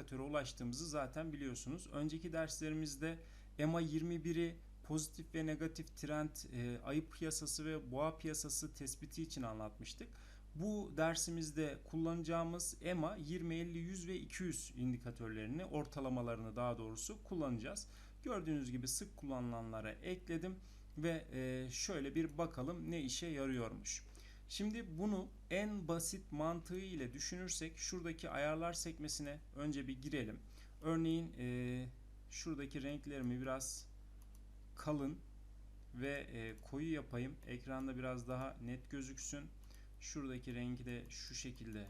indikatöre ulaştığımızı zaten biliyorsunuz. Önceki derslerimizde EMA 21'i pozitif ve negatif trend, e, ayı piyasası ve boğa piyasası tespiti için anlatmıştık. Bu dersimizde kullanacağımız EMA 20, 50, 100 ve 200 indikatörlerini, ortalamalarını daha doğrusu kullanacağız. Gördüğünüz gibi sık kullanılanlara ekledim ve e, şöyle bir bakalım ne işe yarıyormuş. Şimdi bunu en basit mantığı ile düşünürsek şuradaki ayarlar sekmesine önce bir girelim. Örneğin e, şuradaki renklerimi biraz kalın ve e, koyu yapayım. Ekranda biraz daha net gözüksün. Şuradaki rengi de şu şekilde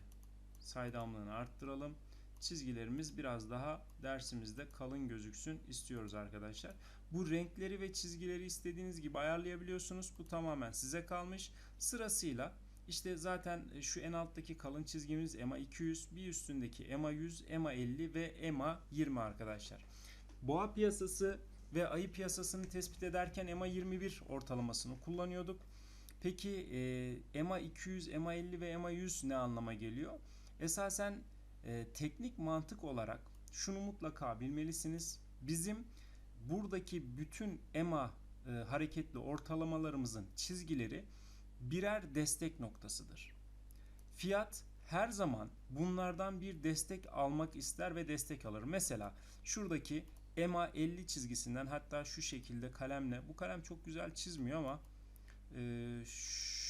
saydamlığını arttıralım. Çizgilerimiz biraz daha dersimizde kalın gözüksün istiyoruz arkadaşlar. Bu renkleri ve çizgileri istediğiniz gibi ayarlayabiliyorsunuz. Bu tamamen size kalmış. Sırasıyla işte zaten şu en alttaki kalın çizgimiz EMA 200, bir üstündeki EMA 100, EMA 50 ve EMA 20 arkadaşlar. Boğa piyasası ve ayı piyasasını tespit ederken EMA 21 ortalamasını kullanıyorduk. Peki e, EMA 200, EMA 50 ve EMA 100 ne anlama geliyor? Esasen e, teknik mantık olarak şunu mutlaka bilmelisiniz. Bizim buradaki bütün EMA e, hareketli ortalamalarımızın çizgileri birer destek noktasıdır. Fiyat her zaman bunlardan bir destek almak ister ve destek alır. Mesela şuradaki EMA 50 çizgisinden hatta şu şekilde kalemle bu kalem çok güzel çizmiyor ama e,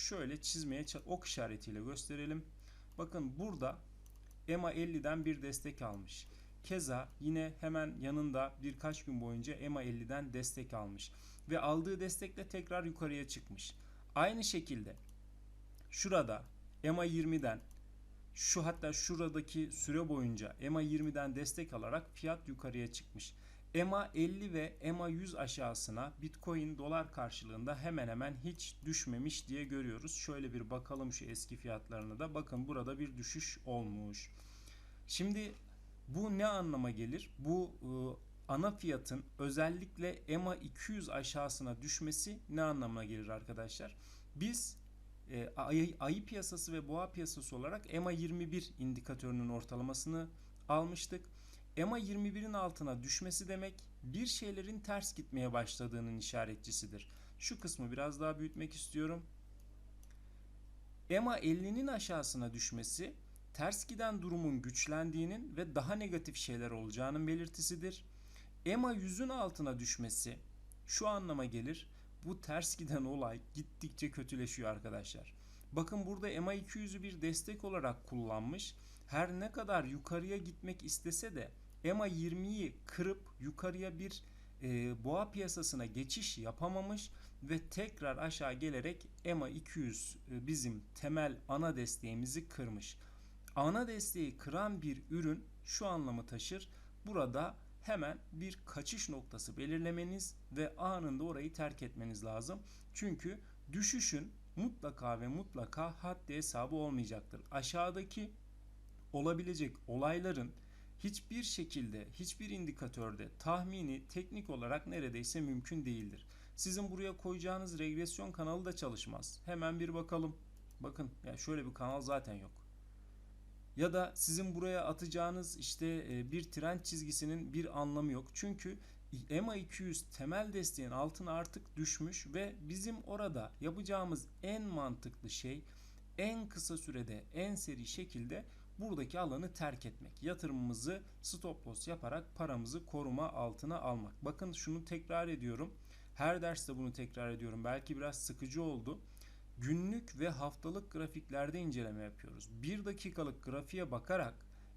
şöyle çizmeye ok işaretiyle gösterelim. Bakın burada EMA 50'den bir destek almış. Keza yine hemen yanında birkaç gün boyunca EMA 50'den destek almış ve aldığı destekle tekrar yukarıya çıkmış. Aynı şekilde şurada EMA 20'den şu hatta şuradaki süre boyunca EMA 20'den destek alarak fiyat yukarıya çıkmış. EMA 50 ve EMA 100 aşağısına Bitcoin dolar karşılığında hemen hemen hiç düşmemiş diye görüyoruz. Şöyle bir bakalım şu eski fiyatlarına da. Bakın burada bir düşüş olmuş. Şimdi bu ne anlama gelir? Bu e, ana fiyatın özellikle EMA 200 aşağısına düşmesi ne anlamına gelir arkadaşlar? Biz e, ayı, piyasası ve boğa piyasası olarak EMA 21 indikatörünün ortalamasını almıştık. EMA 21'in altına düşmesi demek bir şeylerin ters gitmeye başladığının işaretçisidir. Şu kısmı biraz daha büyütmek istiyorum. EMA 50'nin aşağısına düşmesi ters giden durumun güçlendiğinin ve daha negatif şeyler olacağının belirtisidir. EMA 100'ün altına düşmesi şu anlama gelir. Bu ters giden olay gittikçe kötüleşiyor arkadaşlar. Bakın burada EMA 200'ü bir destek olarak kullanmış. Her ne kadar yukarıya gitmek istese de EMA 20'yi kırıp yukarıya bir e, boğa piyasasına geçiş yapamamış ve tekrar aşağı gelerek EMA 200 e, bizim temel ana desteğimizi kırmış. Ana desteği kıran bir ürün şu anlamı taşır. Burada hemen bir kaçış noktası belirlemeniz ve anında orayı terk etmeniz lazım. Çünkü düşüşün mutlaka ve mutlaka haddi hesabı olmayacaktır. Aşağıdaki olabilecek olayların hiçbir şekilde, hiçbir indikatörde tahmini teknik olarak neredeyse mümkün değildir. Sizin buraya koyacağınız regresyon kanalı da çalışmaz. Hemen bir bakalım. Bakın ya şöyle bir kanal zaten yok. Ya da sizin buraya atacağınız işte e, bir trend çizgisinin bir anlamı yok. Çünkü EMA 200 temel desteğin altına artık düşmüş ve bizim orada yapacağımız en mantıklı şey en kısa sürede en seri şekilde buradaki alanı terk etmek. Yatırımımızı stop loss yaparak paramızı koruma altına almak. Bakın şunu tekrar ediyorum. Her derste bunu tekrar ediyorum. Belki biraz sıkıcı oldu. Günlük ve haftalık grafiklerde inceleme yapıyoruz. Bir dakikalık grafiğe bakarak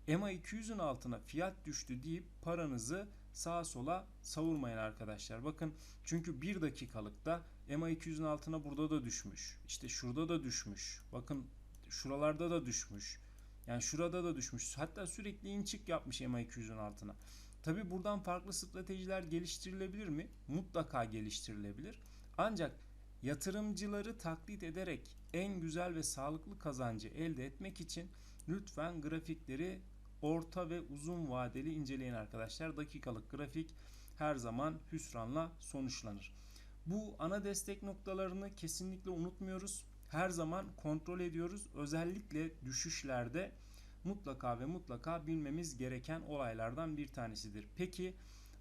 EMA 200'ün altına fiyat düştü deyip paranızı sağa sola savurmayın arkadaşlar. Bakın çünkü bir dakikalıkta EMA 200'ün altına burada da düşmüş. İşte şurada da düşmüş. Bakın şuralarda da düşmüş. Yani şurada da düşmüş. Hatta sürekli in çık yapmış EMA 200'ün altına. Tabi buradan farklı stratejiler geliştirilebilir mi? Mutlaka geliştirilebilir. Ancak yatırımcıları taklit ederek en güzel ve sağlıklı kazancı elde etmek için lütfen grafikleri orta ve uzun vadeli inceleyin arkadaşlar. Dakikalık grafik her zaman hüsranla sonuçlanır. Bu ana destek noktalarını kesinlikle unutmuyoruz. Her zaman kontrol ediyoruz. Özellikle düşüşlerde mutlaka ve mutlaka bilmemiz gereken olaylardan bir tanesidir. Peki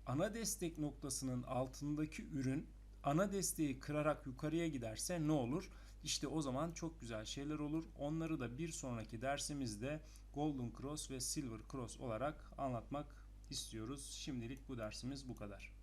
ana destek noktasının altındaki ürün ana desteği kırarak yukarıya giderse ne olur? İşte o zaman çok güzel şeyler olur. Onları da bir sonraki dersimizde Golden Cross ve Silver Cross olarak anlatmak istiyoruz. Şimdilik bu dersimiz bu kadar.